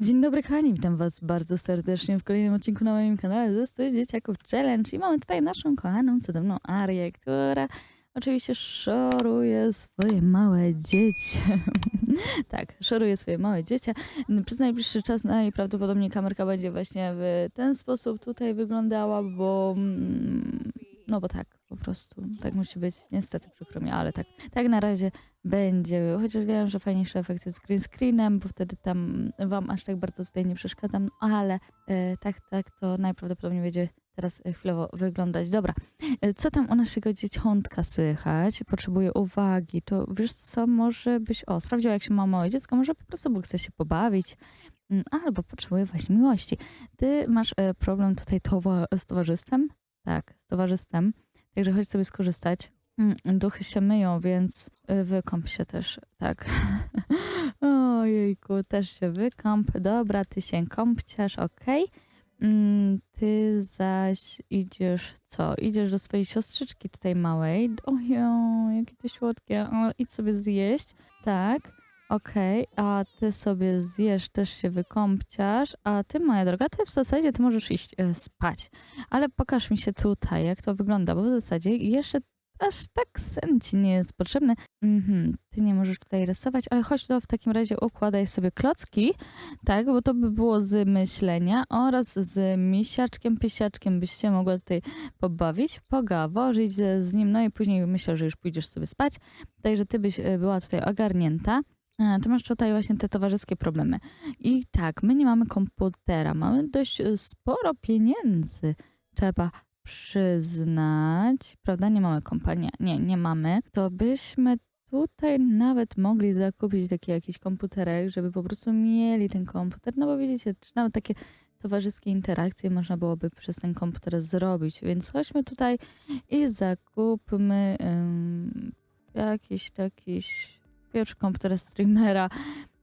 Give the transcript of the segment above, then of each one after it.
Dzień dobry kochani, witam was bardzo serdecznie w kolejnym odcinku na moim kanale ze 100 Dzieciaków Challenge i mamy tutaj naszą kochaną, cudowną Arię, która oczywiście szoruje swoje małe dzieci. tak, szoruje swoje małe dzieci. Przez najbliższy czas najprawdopodobniej kamerka będzie właśnie w ten sposób tutaj wyglądała, bo mm, no bo tak, po prostu tak musi być. Niestety przykro mi, ale tak, tak na razie będzie. Chociaż wiem, że fajniejszy efekt jest green screenem, bo wtedy tam wam aż tak bardzo tutaj nie przeszkadzam, ale e, tak, tak, to najprawdopodobniej będzie teraz e, chwilowo wyglądać. Dobra, e, co tam u naszego dzieciątka słychać? Potrzebuje uwagi. To wiesz co, może byś, o, sprawdziła jak się ma małe dziecko, może po prostu bo chce się pobawić, mm, albo potrzebuje właśnie miłości. Ty masz problem tutaj towa- z towarzystwem? Tak, z towarzystwem. Także chodź sobie skorzystać. Mm, Duchy się myją, więc y, wykąp się też, tak. Ojejku, też się wykąp. Dobra, ty się kąpciasz, okej. Mm, Ty zaś idziesz, co? Idziesz do swojej siostrzyczki tutaj małej. Ojo, jakie to słodkie. O, idź sobie zjeść, tak. Okej, a ty sobie zjesz, też się wykąpciasz, a ty, moja droga, ty w zasadzie ty możesz iść e, spać. Ale pokaż mi się tutaj, jak to wygląda, bo w zasadzie jeszcze aż tak sen ci nie jest potrzebny. Mhm, ty nie możesz tutaj rysować, ale chodź to w takim razie układaj sobie klocki, tak, bo to by było z myślenia oraz z misiaczkiem, pysiaczkiem byś się mogła tutaj pobawić, pogaworzyć z, z nim, no i później myślę, że już pójdziesz sobie spać, także ty byś e, była tutaj ogarnięta. A, Ty masz tutaj właśnie te towarzyskie problemy. I tak, my nie mamy komputera, mamy dość e, sporo pieniędzy. Trzeba przyznać, prawda? Nie mamy kompanii, nie, nie mamy. To byśmy tutaj nawet mogli zakupić taki jakiś komputerek, żeby po prostu mieli ten komputer, no bo widzicie, czy nawet takie towarzyskie interakcje można byłoby przez ten komputer zrobić, więc chodźmy tutaj i zakupmy ym, jakiś taki pierwszy komputer streamera.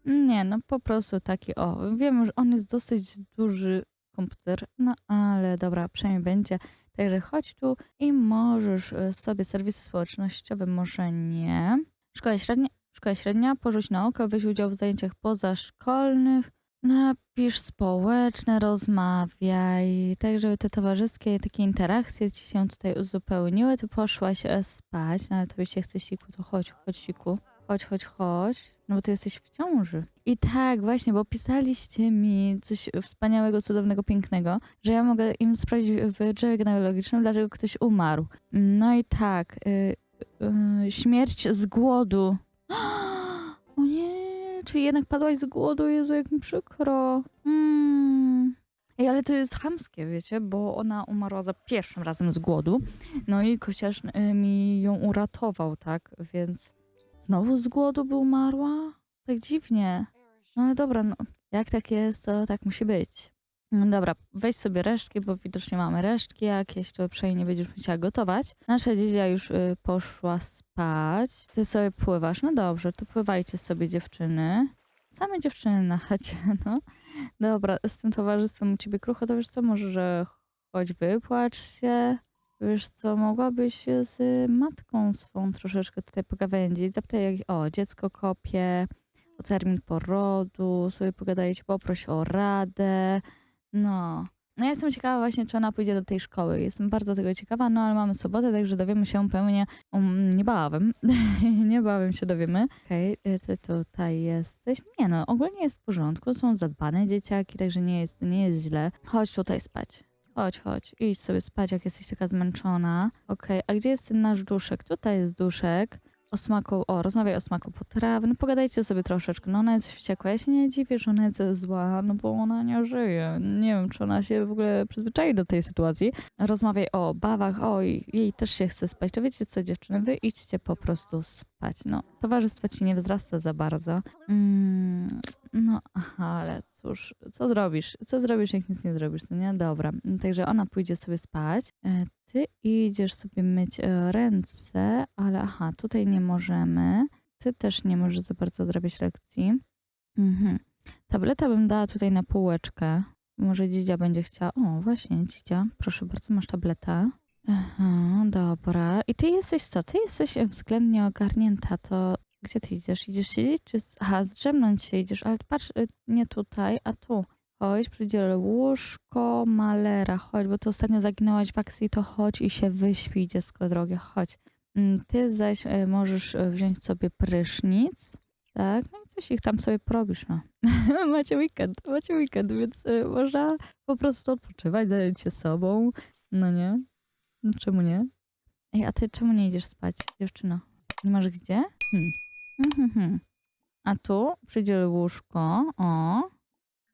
Nie, no po prostu taki, o, wiem, że on jest dosyć duży komputer, no ale dobra, przynajmniej będzie. Także chodź tu i możesz e, sobie serwisy społecznościowe, może nie. Szkoła średnia, szkoła średnia, porzuć na oko, weź udział w zajęciach pozaszkolnych, napisz społeczne, rozmawiaj, tak żeby te towarzyskie takie interakcje ci się tutaj uzupełniły. Ty poszłaś e, spać, no ale tobie się chce siku, to chodź, chodź siku. Chodź, chodź, chodź, no bo ty jesteś w ciąży. I tak, właśnie, bo pisaliście mi coś wspaniałego, cudownego, pięknego, że ja mogę im sprawdzić w drzewie genealogicznym, dlaczego ktoś umarł. No i tak, y, y, śmierć z głodu. O nie, czyli jednak padłaś z głodu, Jezu, jak mi przykro. Mm. Ej, ale to jest chamskie, wiecie, bo ona umarła za pierwszym razem z głodu, no i kosiarz y, mi ją uratował, tak, więc znowu z głodu by umarła? Tak dziwnie. No ale dobra, no, jak tak jest, to tak musi być. No dobra, weź sobie resztki, bo widocznie mamy resztki jakieś, to przynajmniej nie będziesz musiała gotować. Nasza dziedzia już y, poszła spać. Ty sobie pływasz. No dobrze, to pływajcie sobie dziewczyny. Same dziewczyny na chacie, no. Dobra, z tym towarzystwem u ciebie krucho, to wiesz co, może, że chodź wypłacz się. Wiesz co, mogłabyś z matką swą troszeczkę tutaj pogawędzić. Zapytaj, jak, o, dziecko kopie, o termin porodu, sobie pogadajcie, poproś o radę. No. No ja jestem ciekawa właśnie, czy ona pójdzie do tej szkoły. Jestem bardzo tego ciekawa, no ale mamy sobotę, także dowiemy się pewnie um, niebawem. niebawem się dowiemy. Okej, okay, ty tutaj jesteś. Nie no, ogólnie jest w porządku, są zadbane dzieciaki, także nie jest, nie jest źle. Chodź tutaj spać. Chodź, chodź, idź sobie spać, jak jesteś taka zmęczona. Okej, a gdzie jest ten nasz duszek? Tutaj jest duszek. O smaku, o, rozmawiaj o smaku potrawy. No pogadajcie sobie troszeczkę. No ona jest wściekła. Ja się nie dziwię, że ona jest zła, no bo ona nie żyje. Nie wiem, czy ona się w ogóle przyzwyczai do tej sytuacji. Rozmawiaj o babach, o, jej też się chce spać. To wiecie co, dziewczyny, wy idźcie po prostu spać. No, towarzystwo ci nie wzrasta za bardzo. Mm, no, ale cóż, co zrobisz? Co zrobisz, jak nic nie zrobisz, co nie? Dobra, także ona pójdzie sobie spać. E, Ty idziesz sobie myć e, ręce, ale aha, tutaj nie możemy. Ty też nie możesz za bardzo odrabiać lekcji. Mhm. Tableta bym dała tutaj na półeczkę. Może dzidzia będzie chciała. O, właśnie, dzidzia, proszę bardzo, masz tabletę. Aha, dobra. I ty jesteś co? Ty jesteś względnie ogarnięta, to Gdzie ty idziesz? Idziesz siedzieć? Czy... Aha, zdrzemnąć się idziesz, ale patrz, y, nie tutaj, a tu. Chodź, przydzielę łóżko malera, chodź, bo to ostatnio zaginęłaś w akcji, to chodź i się wyśpij, dziecko drogie, chodź. Mm, Ty zaś y, możesz y, wziąć sobie prysznic, tak? No i coś ich tam sobie porobisz, no. macie weekend, macie weekend, więc można po prostu odpoczywać, zająć się sobą, no nie? No czemu nie? Ej, a ty czemu nie idziesz spać, dziewczyno? Nie masz gdzie? Hmm. Mhm, mhm. A tu przydziel łóżko, o,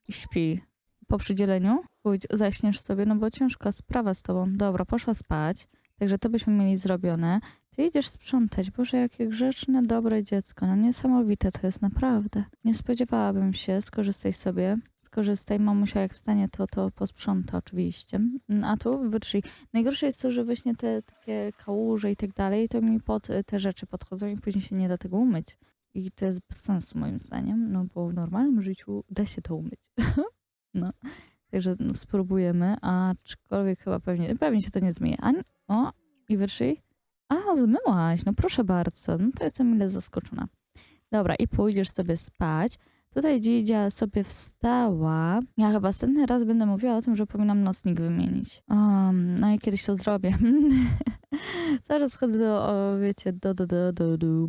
i śpi. Po przydzieleniu pójdź, zaśniesz sobie, no bo ciężka sprawa z tobą. Dobra, poszła spać, także to byśmy mieli zrobione. Ty idziesz sprzątać, Boże, jakie grzeczne, dobre dziecko. No niesamowite to jest, naprawdę. Nie spodziewałabym się, skorzystaj sobie. Skorzystaj, mamusia jak wstanie, to to posprząta oczywiście. A tu wytrzyj. Najgorsze jest to, że właśnie te takie kałuże i tak dalej, to mi pod y, te rzeczy podchodzą i później się nie da tego umyć. I to jest bez sensu moim zdaniem, no bo w normalnym życiu da się to umyć. no, także no, spróbujemy, aczkolwiek chyba pewnie, pewnie się to nie zmyje. A, o, i wytrzyj. A, zmyłaś, no proszę bardzo, no to jestem mile zaskoczona. Dobra, i pójdziesz sobie spać. Tutaj Dzidzia sobie wstała. Ja chyba następny raz będę mówiła o tym, że powinnam nocnik wymienić. Um, no i kiedyś to zrobię. Zaraz wchodzę do, o, wiecie, do, do, do, do, do,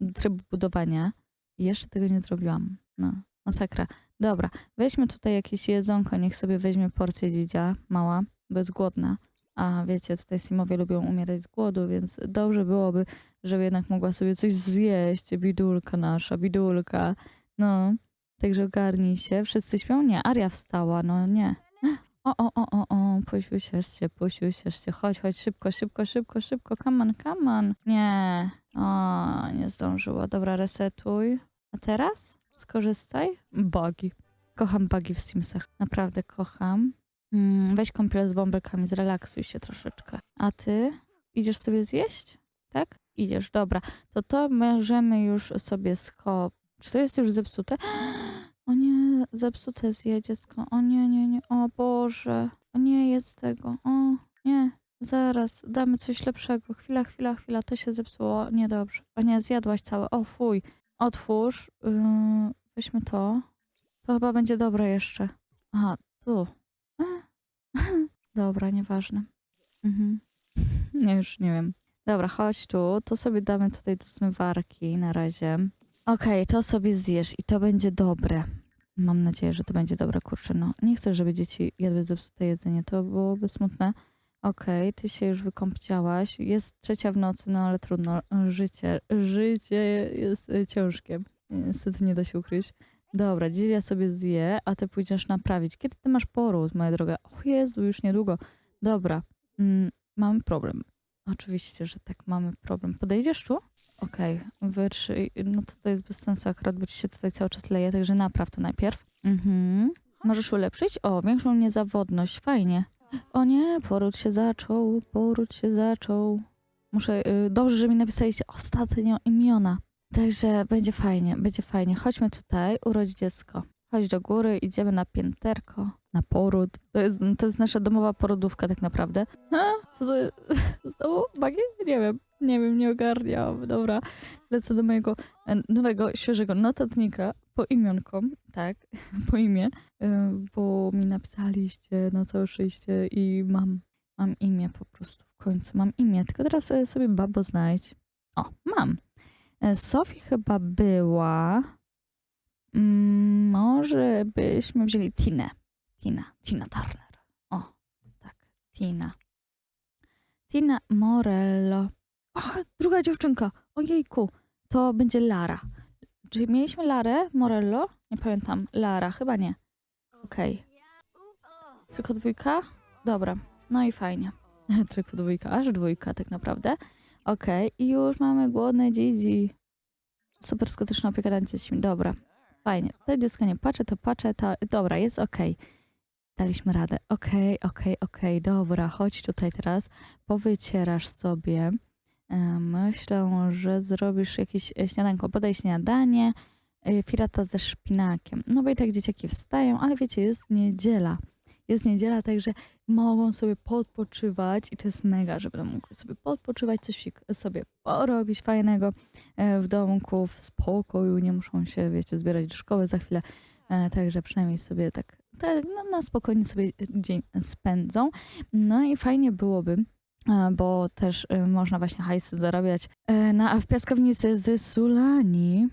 do trybu budowania. I jeszcze tego nie zrobiłam. No, masakra. Dobra, weźmy tutaj jakieś jedzonko, niech sobie weźmie porcję dzidzia, mała, bo jest głodna. A wiecie, tutaj Simowie lubią umierać z głodu, więc dobrze byłoby, żeby jednak mogła sobie coś zjeść. Bidulka nasza, bidulka. No, także ogarnij się. Wszyscy śpią? Nie, Aria wstała, no nie. O, o, o, o, o, posiusiesz się, posiusiesz się. Chodź, chodź, szybko, szybko, szybko, szybko. Come on, come on. Nie, o, nie zdążyła. Dobra, resetuj. A teraz? Skorzystaj. Bugi. Kocham bugi w Simsach. Naprawdę kocham. Mm, weź kąpiel z bąbelkami, zrelaksuj się troszeczkę. A ty? Idziesz sobie zjeść? Tak? Idziesz, dobra. To to możemy już sobie schop... Czy to jest już zepsute? O nie, zepsute zje dziecko. O nie, nie, nie. O Boże. O nie, jest tego. O, nie. Zaraz, damy coś lepszego. Chwila, chwila, chwila. To się zepsuło. Niedobrze. O nie, zjadłaś całe. O fuj. Otwórz. Yy, weźmy to. To chyba będzie dobre jeszcze. Aha, tu. Dobra, nieważne. Mhm. Nie, już nie wiem. Dobra, chodź tu. To sobie damy tutaj do zmywarki na razie. Okej, to sobie zjesz i to będzie dobre. Mam nadzieję, że to będzie dobre. Kurczę, no. Nie chcę, żeby dzieci jadły zepsute jedzenie. To byłoby smutne. Okej, ty się już wykąpciałaś. Jest trzecia w nocy, no ale trudno. Życie, życie jest y, ciężkie. Niestety nie da się ukryć. Dobra, dziś ja sobie zje, a ty pójdziesz naprawić. Kiedy ty masz poród, moja droga? O Jezu, już niedługo. Dobra, mm, mamy problem. Oczywiście, że tak, mamy problem. Podejdziesz tu? Okej, wytrzyj. No to, to jest bez sensu akurat, bo ci się tutaj cały czas leje, także napraw to najpierw. Mhm. Możesz ulepszyć? O, większą niezawodność, fajnie. O nie, poród się zaczął, poród się zaczął. Muszę, y, dobrze, że mi napisaliście ostatnio imiona. Także będzie fajnie, będzie fajnie. Chodźmy tutaj, urodź dziecko. Chodź do góry, idziemy na pięterko, na poród. To jest, to jest nasza domowa porodówka tak naprawdę. Ha? Co to jest? Znowu magię? Nie wiem, nie wiem, nie ogarniam. Dobra, lecę do mojego e, nowego, świeżego notatnika po imionkom, tak, po imię, e, bo mi napisaliście na całe szczęście i mam, mam imię po prostu w końcu, mam imię. Tylko teraz e, sobie babo znajdź. O, mam. Sophie chyba była. Mm, może byśmy wzięli Tinę. Tina, Tina Turner. O, tak, Tina. Tina Morello. O, druga dziewczynka. Ojejku, to będzie Lara. Czy mieliśmy Larę Morello? Nie pamiętam. Lara, chyba nie. Okej. Tylko dwójka? Dobra, no i fajnie. Tylko dwójka, aż dwójka tak naprawdę. Okej, i już mamy głodne dzieci. Super skuteczna opieka nad dziećmi. Dobra, fajnie. To dziecko nie płacze, to płacze, to... Dobra, jest okej. Daliśmy radę. Okej, okej, okej, dobra, chodź tutaj teraz. Powycierasz sobie. E, Myślę, że zrobisz jakieś e, śniadanko. Podaj śniadanie. e, Firata ze szpinakiem. No bo i tak dzieciaki wstają, ale wiecie, jest niedziela. jest niedziela, także mogą sobie podpoczywać i to jest mega, że będą mogły sobie podpoczywać, coś sobie porobić fajnego w domku, w spokoju, nie muszą się, wiecie, zbierać do szkoły za chwilę, także przynajmniej sobie tak, tak no, na spokojnie sobie dzień spędzą. No i fajnie byłoby, bo też e, można właśnie hajsy zarabiać e, na, w piaskownicy z Sulani.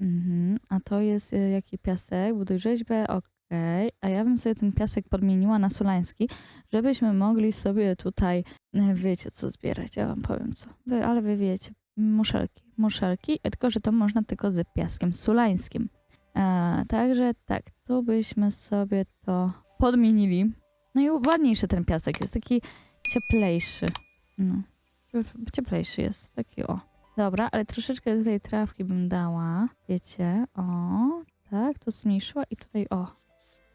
Mhm. A to jest e, jaki piasek? Buduj rzeźbę, okej. A ja bym sobie ten piasek podmieniła na sulański, żebyśmy mogli sobie tutaj, e, wiecie co zbierać, ja wam powiem co. Wy, ale wy wiecie, muszelki, muszelki, e, tylko że to można tylko z piaskiem sulańskim. E, także tak, tu byśmy sobie to podmienili. No i ładniejszy ten piasek, jest taki cieplejszy. No, cieplejszy jest, taki o. Dobra, ale troszeczkę tutaj trawki bym dała, wiecie, o, tak, to zmniejszyła i tutaj o,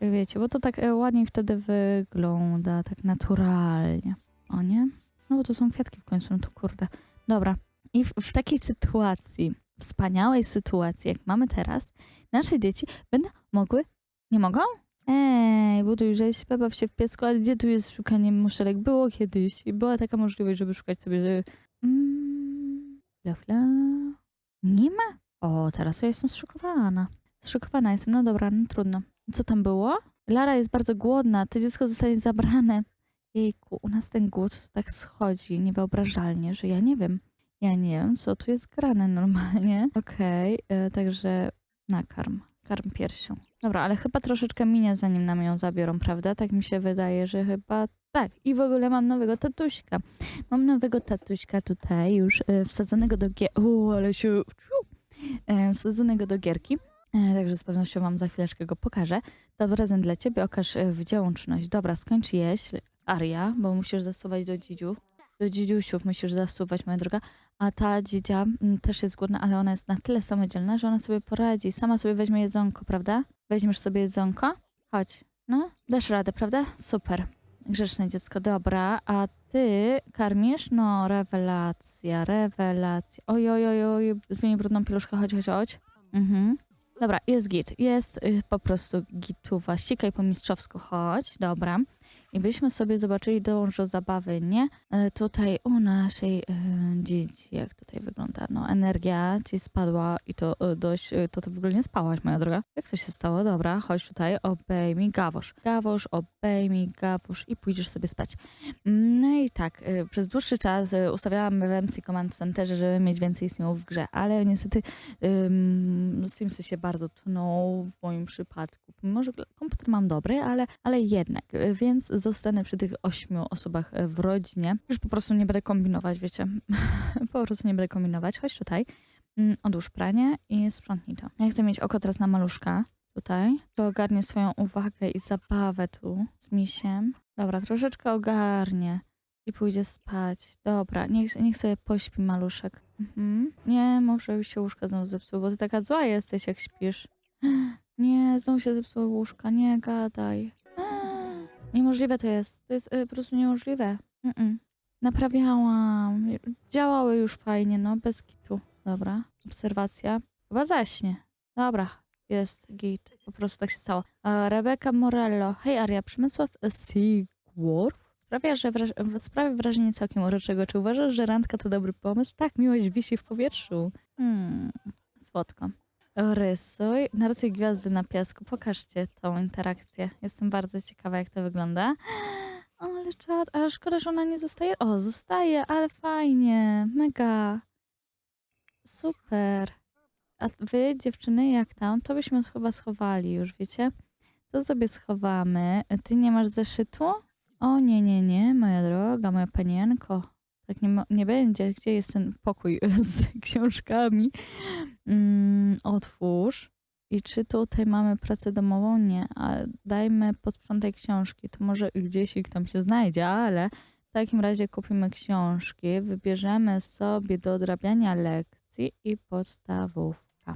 jak wiecie, bo to tak e, ładniej wtedy wygląda, tak naturalnie, o nie? No bo to są kwiatki w końcu, no to kurde. Dobra, i w, w takiej sytuacji, wspaniałej sytuacji, jak mamy teraz, nasze dzieci będą mogły, nie mogą? Ej, buduj rzeźbę, baw się w piesku, ale gdzie tu jest szukanie muszelek? Było kiedyś i była taka możliwość, żeby szukać sobie, że... Mm. Nie ma? O, teraz ja jestem zszokowana. Zszokowana jestem, no dobra, no trudno. Co tam było? Lara jest bardzo głodna, to dziecko zostanie zabrane. Jejku, u nas ten głód tak schodzi niewyobrażalnie, że ja nie wiem. Ja nie wiem, co tu jest grane normalnie. Okej, e, także nakarm. Karm piersią. Dobra, ale chyba troszeczkę minie, zanim nam ją zabiorą, prawda? Tak mi się wydaje, że chyba tak. I w ogóle mam nowego tatuśka. Mam nowego tatuśka tutaj już e, wsadzonego do gier... U, ale się... E, wsadzonego do gierki. E, Także z pewnością wam za chwileczkę go pokażę. To prezent dla ciebie, okaż e, wdzięczność. Dobra, skończ jeść, Aria, bo musisz zasuwać do dzidziu. Do dzidziusiów musisz zasuwać, moja droga. A ta dzidzia mm, też jest głodna, ale ona jest na tyle samodzielna, że ona sobie poradzi. Sama sobie weźmie jedzonko, prawda? Weźmiesz sobie jedzonko? Chodź. No, dasz radę, prawda? Super. Grzeczne dziecko, dobra. A ty karmisz? No, rewelacja, rewelacja. Oj, oj, oj, oj, brudną pieluszkę, chodź, chodź, chodź. Mhm. Dobra, jest git. Jest y, po prostu gituwa. Ścikaj po mistrzowsku, chodź. Dobra. I byśmy sobie zobaczyli dużo zabawy, nie? E, tutaj u naszej e, dzieci, jak tutaj wygląda, no energia ci spadła i to e, dość, to ty w ogóle nie spałaś, moja droga. Jak to się stało? Dobra, chodź tutaj, obejmij gawosz. Gawosz, obejmij gawosz i pójdziesz sobie spać. No i tak, przez dłuższy czas ustawiałam w MC Command Centerze, żeby mieć więcej snów w grze, ale niestety ym, Simsy się bardzo tną w moim przypadku. Mimo, że komputer mam dobry, ale, ale jednak, więc zostanę przy tych ośmiu osobach y, w rodzinie. Już po prostu nie będę kombinować, wiecie. po prostu nie będę kombinować. Chodź tutaj, mm, odłóż pranie i sprzątnij to. Ja chcę mieć oko teraz na maluszka tutaj, to ogarnie swoją uwagę i zabawę tu z misiem. Dobra, troszeczkę ogarnie i pójdzie spać. Dobra, niech, niech sobie pośpi maluszek. Mhm. Nie, może się łóżka znowu zepsuło, bo ty taka zła jesteś, jak śpisz. Nie, znowu się zepsuły łóżka, nie gadaj. Niemożliwe to jest, to jest y, po prostu niemożliwe. Mm-mm. Naprawiałam, działały już fajnie, no, bez kitu. Dobra, obserwacja. Chyba zaśnie. Dobra, jest git, po prostu tak się stało. E, Rebeka Morello. Hej Aria, Przemysław Sigworth sprawia, że wraż- sprawia wrażenie całkiem uroczego. Czy uważasz, że randka to dobry pomysł? Tak, miłość wisi w powietrzu. Hmm, słodko. Rysuj. Narysuj gwiazdy na piasku. Pokażcie tą interakcję. Jestem bardzo ciekawa, jak to wygląda. O, ale czad, ale szkoda, że ona nie zostaje. O, zostaje, ale fajnie. Mega. Super. A wy, dziewczyny, jak tam? To byśmy chyba schowali już, wiecie? To sobie schowamy. Ty nie masz zeszytu? O, nie, nie, nie, moja droga, moja panienko. Tak nie, mo- nie będzie. Gdzie jest ten pokój z książkami? Mm, otwórz. I czy tutaj mamy pracę domową? Nie. A dajmy posprzątaj książki. To może gdzieś ich tam się znajdzie, ale w takim razie kupimy książki, wybierzemy sobie do odrabiania lekcji i podstawówka.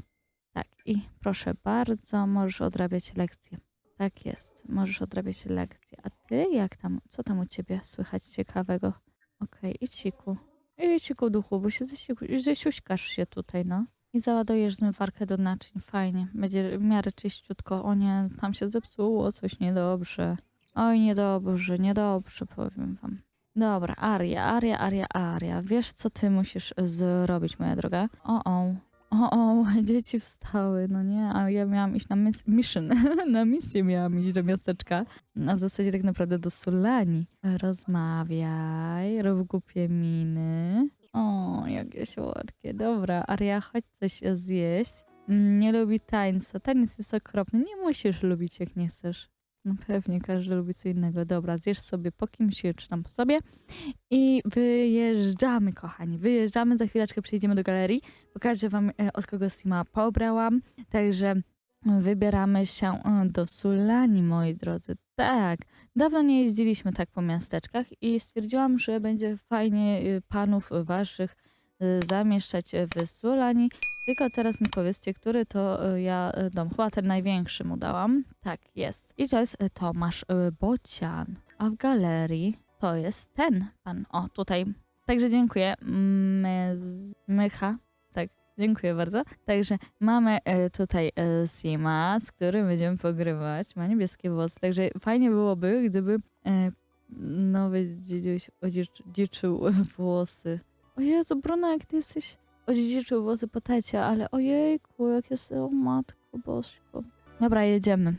Tak, i proszę bardzo, możesz odrabiać lekcje. Tak jest, możesz odrabiać lekcje. A ty jak tam, co tam u ciebie słychać ciekawego? Okej, idź siku. Idź siku duchu, bo się zesiu- zesiuśkasz się tutaj, no. I załadujesz zmywarkę do naczyń, fajnie. Będzie w miarę czyściutko. O nie, tam się zepsuło coś niedobrze. Oj, niedobrze, niedobrze, powiem wam. Dobra, Aria, Aria, Aria, Aria. Wiesz, co ty musisz zrobić, moja droga? O, o. O, o, dzieci wstały, no nie, a ja miałam iść na mis- mission, na misję miałam iść do miasteczka, a w zasadzie tak naprawdę do Sulani. Rozmawiaj, rób głupie miny. O, jakie słodkie, dobra, Aria, chodź coś zjeść. Mm, Nie lubi tańca, taniec jest okropny, nie musisz lubić jak nie chcesz. No pewnie, każdy lubi co innego. Dobra, zjesz sobie po kimś, czy tam po sobie i wyjeżdżamy, kochani. Wyjeżdżamy, za chwileczkę przyjdziemy do galerii. Pokażę wam, e, od kogo Sima pobrałam. Także wybieramy się e, do Sulani, moi drodzy. Tak, dawno nie jeździliśmy tak po miasteczkach i stwierdziłam, że będzie fajnie e, panów waszych zamieszczać w Sulani. Tylko teraz mi powiedzcie, który to e, ja e, dom. Chyba ten największy mu dałam. Tak, jest. I to jest e, Tomasz Bocian. A w galerii to jest ten pan. O, tutaj. Także dziękuję. Mez- Mycha. Tak, dziękuję bardzo. Także mamy tutaj Sima, z którym będziemy pogrywać. Ma niebieskie włosy. Także fajnie byłoby, gdyby nowy dziedziuś odziedziczył włosy. O Jezu, Bruno, jak ty jesteś odziedziczył włosy po tacie, ale ojejku, jak jest, o matko bosko. Dobra, jedziemy.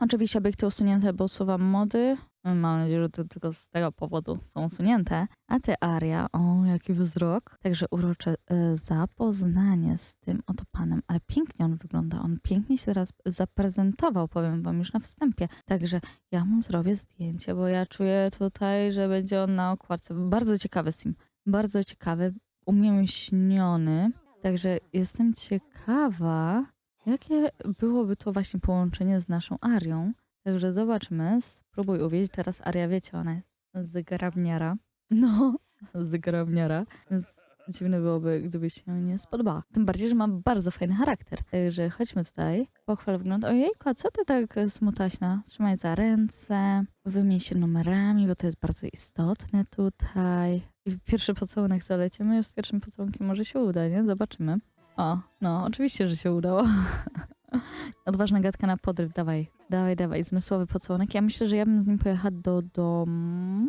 Oczywiście obiekty usunięte, bo usuwam mody. Mam nadzieję, że to tylko z tego powodu są usunięte. A ty, Aria, o, jaki wzrok. Także urocze e, zapoznanie z tym oto panem. Ale pięknie on wygląda. On pięknie się teraz zaprezentował, powiem wam już na wstępie. Także ja mu zrobię zdjęcie, bo ja czuję tutaj, że będzie on na okładce. Bardzo ciekawy sim. Bardzo ciekawy umięśniony. Także jestem ciekawa, jakie byłoby to właśnie połączenie z naszą Arią. Także zobaczmy, spróbuj uwieść. Teraz Aria, wiecie, ona jest z grabniara. No, z grabniara. Więc dziwne byłoby, gdyby się nie spodobała. Tym bardziej, że ma bardzo fajny charakter. Także chodźmy tutaj. Pochwal wygląd. Ojejku, a co ty tak smutaśna? Trzymaj za ręce. Wymień się numerami, bo to jest bardzo istotne tutaj. I pierwszy pocałunek zalecimy. Już z pierwszym pocałunkiem może się uda, nie? Zobaczymy. O, no, oczywiście, że się udało. Odważna gadka na podryw, dawaj, dawaj, dawaj, zmysłowy pocałunek. Ja myślę, że ja bym z nim pojechała do domu.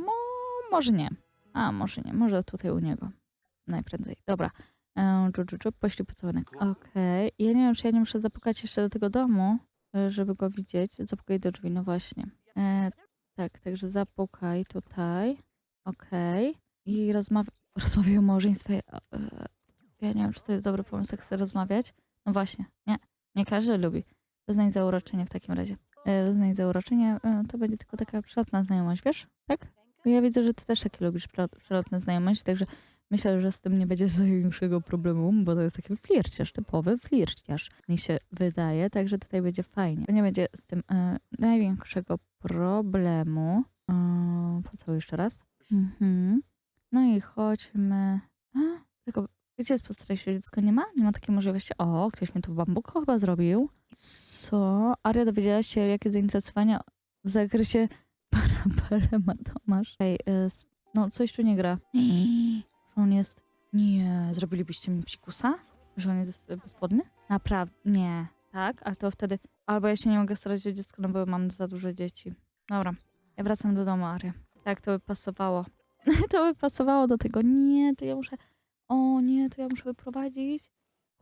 Może nie. A, może nie, może tutaj u niego. Najprędzej. Dobra. Czu, czu, czu, poślij pocałunek. Okej. Ja nie wiem, czy ja nie muszę zapukać jeszcze do tego domu, e, żeby go widzieć. Zapukaj do drzwi, no właśnie. E, tak, także zapukaj tutaj. Okej. I rozmawia, rozmawiaj o małżeństwie. E, ja nie wiem, czy to jest dobry pomysł, jak chcę rozmawiać. No właśnie, nie. Nie każdy lubi. Wyznaj zauroczenie w takim razie. E, Wyznaj zauroczenie, to będzie tylko taka przelotna znajomość, wiesz? Tak? Ja widzę, że ty też takie lubisz przelot- przelotne znajomości, także myślę, że z tym nie będzie największego problemu, bo to jest taki flirciarz, typowy flirciarz, mi się wydaje, także tutaj będzie fajnie. Nie będzie z tym e, największego problemu. E, pocałuj jeszcze raz. Mhm. No i chodźmy. A, tylko gdzie jest postarajcie dziecko? Nie ma? Nie ma takiej możliwości? O, ktoś mnie tu w bambuko chyba zrobił. Co? Aria dowiedziała się, jakie zainteresowania w zakresie para, para ma Tomasz. Ej, s- no coś tu nie gra. Że on jest... Nie, zrobilibyście mi psikusa? Że on jest bezpłodny? Naprawdę, nie. Tak? Ale to wtedy... Albo ja się nie mogę starać o dziecko, no bo mam za dużo dzieci. Dobra, ja wracam do domu, Aria. Tak, to by pasowało. to by pasowało do tego. Nie, to ja muszę... O nie, to ja muszę wyprowadzić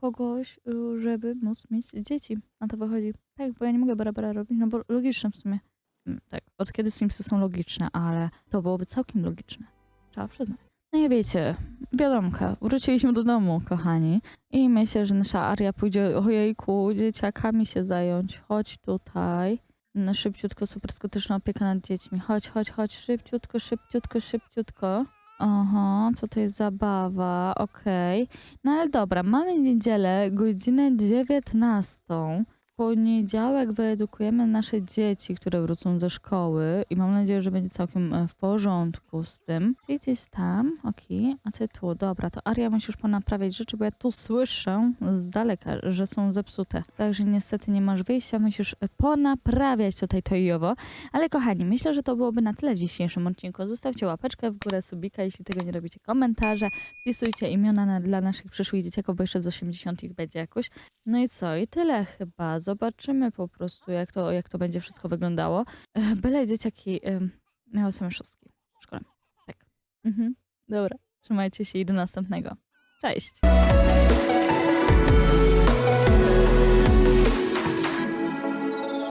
kogoś, y, żeby móc mieć dzieci. Na to wychodzi. Tak, bo ja nie mogę barabara robić, no bo logiczne w sumie. Mm, Tak, od kiedy Simsy są logiczne, ale to byłoby całkiem logiczne. Trzeba przyznać. No i wiecie, wiadomka, wróciliśmy do domu, kochani. I myślę, że nasza Aria pójdzie, ojejku, dzieciakami się zająć. Chodź tutaj. No, szybciutko, super skuteczna opieka nad dziećmi. Chodź, chodź, chodź, szybciutko, szybciutko, szybciutko. Aha, co to jest zabawa, okej. No ale dobra, mamy niedzielę, godzinę 19. Poniedziałek wyedukujemy nasze dzieci, które wrócą ze szkoły i mam nadzieję, że będzie całkiem e, w porządku z tym. Ty tam, okej, a ty tu, dobra, to Aria musisz ponaprawiać rzeczy, bo ja tu słyszę z daleka, że są zepsute. Także niestety nie masz wyjścia, musisz e, ponaprawiać tutaj to i owo. Ale kochani, myślę, że to byłoby na tyle w dzisiejszym odcinku. Zostawcie łapeczkę w górę, subika, jeśli tego nie robicie, komentarze, wpisujcie imiona na, dla naszych przyszłych dzieciaków, bo jeszcze z 80 ich będzie jakoś. No i co? I tyle chyba. Zobaczymy po prostu, jak to, jak to będzie wszystko wyglądało. E, Byle dzieciaki e, miały same szóstki w szkole. Tak. Mhm. Dobra, trzymajcie się i do następnego. Cześć!